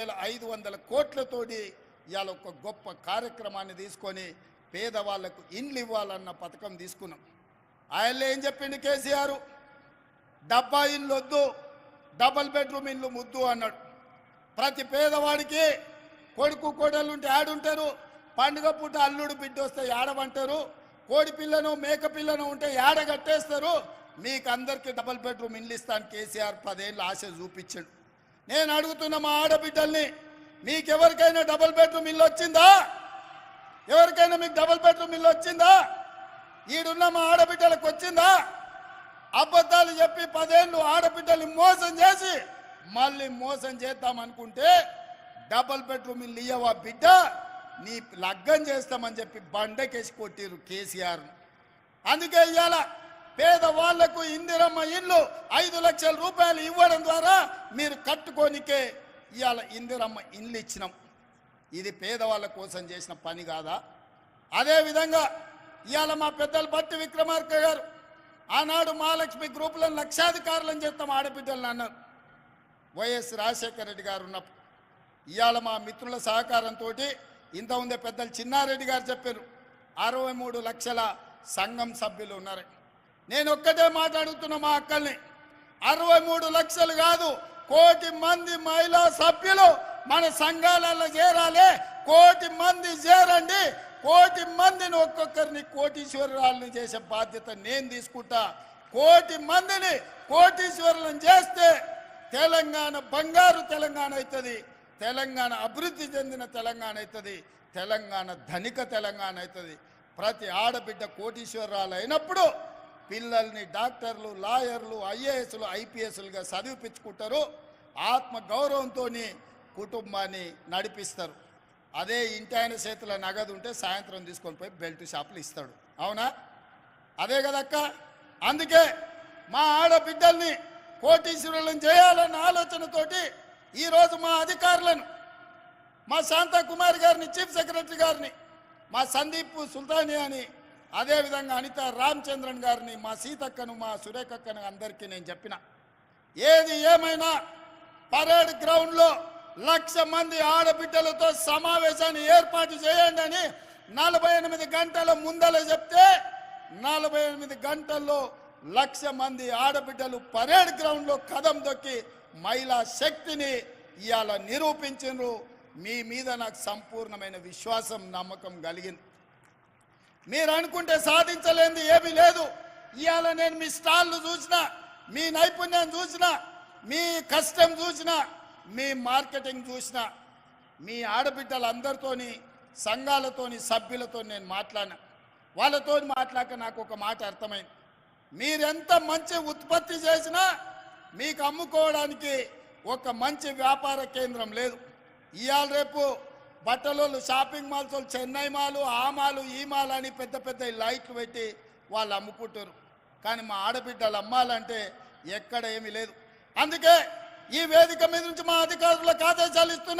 వేల ఐదు వందల కోట్లతోటి ఇవాళ ఒక గొప్ప కార్యక్రమాన్ని తీసుకొని పేదవాళ్ళకు ఇండ్లు ఇవ్వాలన్న పథకం తీసుకున్నాం. ఆయన ఏం చెప్పిండు కేసీఆర్? డబ్బా ఇల్లు వద్దు డబల్ బెడ్రూమ్ ఇల్లు ముద్దు అన్నాడు. ప్రతి పేదవాడికి కొడుకు కోడలు ఉంటే ఆడుంటారు పండుగ పూట అల్లుడు బిడ్డ వస్తే ఏడవంటారు కోడి పిల్లను మేక పిల్లను ఉంటే ఏడ కట్టేస్తారు మీకు అందరికీ డబల్ బెడ్రూమ్ ఇల్లు ఇస్తాను కేసీఆర్ పదేళ్ళు ఆశ చూపించాడు. నేను అడుగుతున్న మా ఆడబిడ్డల్ని మీకెవరికైనా డబుల్ బెడ్రూమ్ ఇల్లు వచ్చిందా? ఎవరికైనా మీకు డబుల్ బెడ్రూమ్ ఇల్లు వచ్చిందా? ఈడున్న మా ఆడబిడ్డలకు వచ్చిందా? అబద్ధాలు చెప్పి పదేళ్ళు ఆడబిడ్డల్ని మోసం చేసి మళ్ళీ మోసం చేద్దామనుకుంటే డబుల్ బెడ్రూమ్ ఇల్లు ఇయ్యవా బిడ్డ? నీ లగ్గం చేస్తామని చెప్పి బండకేసి కొట్టిరు కేసీఆర్ అందుకే ఇవాళ పేదవాళ్ళకు ఇందిరమ్మ ఇల్లు ఐదు లక్షల రూపాయలు ఇవ్వడం ద్వారా మీరు కట్టుకోనికే ఇవాళ ఇందిరమ్మ ఇల్లు ఇచ్చినాం. ఇది పేదవాళ్ళ కోసం చేసిన పని కాదా? అదేవిధంగా ఇవాళ మా పెద్దలు భట్టి విక్రమార్క గారు ఆనాడు మహాలక్ష్మి గ్రూపులను లక్షాధికారులను చేస్తాం ఆడబిడ్డలను అన్నారు. వైఎస్ రాజశేఖర రెడ్డి గారు ఉన్నప్పుడు. ఇవాళ మా మిత్రుల సహకారంతో ఇంత ఉందే పెద్దలు చిన్నారెడ్డి గారు చెప్పారు. అరవై మూడు లక్షల సంఘం సభ్యులు ఉన్నారు. నేను ఒక్కటే మాట్లాడుతున్న మా అక్కల్ని. అరవై మూడు లక్షలు కాదు కోటి మంది మహిళా సభ్యులు మన సంఘాలలో చేరాలి. కోటి మంది చేరండి. కోటి మందిని ఒక్కొక్కరిని కోటీశ్వరాలను చేసే బాధ్యత నేను తీసుకుంటా. కోటి మందిని కోటీశ్వరులను చేస్తే తెలంగాణ బంగారు తెలంగాణ అవుతుంది. తెలంగాణ అభివృద్ధి చెందిన తెలంగాణ అవుతుంది. తెలంగాణ ధనిక తెలంగాణ అవుతుంది. ప్రతి ఆడబిడ్డ కోటీశ్వరాలు అయినప్పుడు పిల్లల్ని డాక్టర్లు లాయర్లు ఐఏఎస్లు ఐపీఎస్లుగా చదివిపించుకుంటారు. ఆత్మ గౌరవంతో కుటుంబాన్ని నడిపిస్తారు. అదే ఇంటి ఆయన చేతుల నగదు ఉంటే సాయంత్రం తీసుకొని పోయి బెల్ట్ షాపులు ఇస్తాడు. అవునా? అదే కదక్క? అందుకే మా ఆడబిడ్డల్ని కోటీశ్వరులను చేయాలన్న ఆలోచనతోటి ఈరోజు మా అధికారులను మా శాంతకుమార్ గారిని చీఫ్ సెక్రటరీ గారిని మా సందీప్ సుల్తానియాని అదేవిధంగా అనిత రామచంద్రన్ గారిని మా సీతక్కను మా సురేఖక్కను అందరికీ నేను చెప్పిన. ఏది ఏమైనా పరేడ్ గ్రౌండ్లో లక్ష మంది ఆడబిడ్డలతో సమావేశాన్ని ఏర్పాటు చేయండి అని నలభై ఎనిమిది గంటల ముందల చెప్తే నలభై ఎనిమిది గంటల్లో లక్ష మంది ఆడబిడ్డలు పరేడ్ గ్రౌండ్లో కదం దొక్కి మహిళా శక్తిని ఇవాళ నిరూపించిండ్రు మీ మీద నాకు సంపూర్ణమైన విశ్వాసం నమ్మకం కలిగింది. మీరు అనుకుంటే సాధించలేంది ఏమీ లేదు. ఇవాళ నేను మీ స్టాల్ను చూసిన మీ నైపుణ్యం చూసిన మీ కష్టం చూసిన మీ మార్కెటింగ్ చూసిన మీ ఆడబిడ్డలందరితోని సంఘాలతోని సభ్యులతో నేను మాట్లాడినా. వాళ్ళతో మాట్లాడక నాకు ఒక మాట అర్థమైంది. మీరెంత మంచి ఉత్పత్తి చేసినా మీకు అమ్ముకోవడానికి ఒక మంచి వ్యాపార కేంద్రం లేదు. ఇవాళ రేపు బట్టలోళ్ళు షాపింగ్ మాల్స్ వాళ్ళు చెన్నై మాలు ఆ మాలు ఈ మాల్ అని పెద్ద పెద్ద లైట్లు పెట్టి వాళ్ళు అమ్ముకుంటారు. కానీ మా ఆడబిడ్డలు అమ్మాలంటే ఎక్కడ ఏమీ లేదు. అందుకే ఈ వేదిక మీద నుంచి మా అధికారులకు ఆదేశాలు ఇస్తున్నారు.